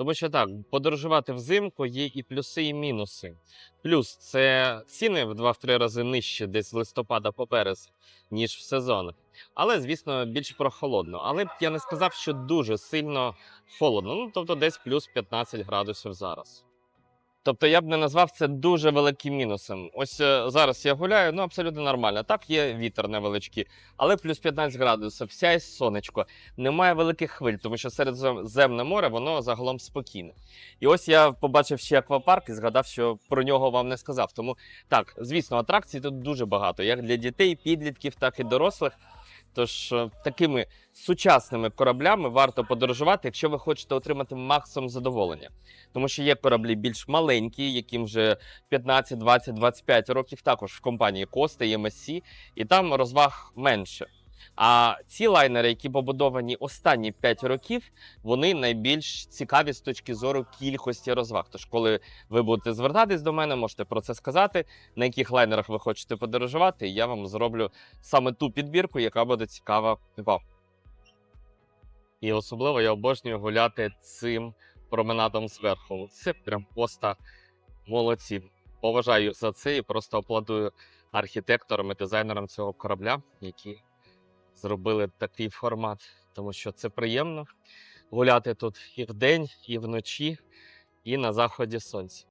Тому що так, подорожувати взимку є і плюси, і мінуси. Плюс це ціни в 2-3 рази нижче, десь з листопада по березень, ніж в сезон. Але, звісно, більш прохолодно. Але б я не сказав, що дуже сильно холодно. Ну, тобто десь плюс 15 градусів зараз. Тобто я б не назвав це дуже великим мінусом. Ось е, зараз я гуляю, ну абсолютно нормально. Так, є вітер невеличкий, але плюс 15 градусів, сяє сонечко, немає великих хвиль, тому що Середземне море воно загалом спокійне. І ось я побачив ще аквапарк і згадав, що про нього вам не сказав. Тому так, звісно, атракцій тут дуже багато, як для дітей, підлітків, так і дорослих. Тож е, такими сучасними кораблями варто подорожувати, якщо ви хочете отримати максимум задоволення. Тому що є кораблі більш маленькі, яким вже 15, 20, 25 років, також в компанії Коста і MSC, і там розваг менше. А ці лайнери, які побудовані останні 5 років, вони найбільш цікаві з точки зору кількості розваг. Тож, коли ви будете звертатись до мене, можете про це сказати, на яких лайнерах ви хочете подорожувати, і я вам зроблю саме ту підбірку, яка буде цікава вам. І особливо я обожнюю гуляти цим променадом зверху. Це прям просто молодці. Поважаю за це і просто аплодую архітекторам і дизайнерам цього корабля, які зробили такий формат, тому що це приємно гуляти тут і вдень, і вночі, і на заході сонця.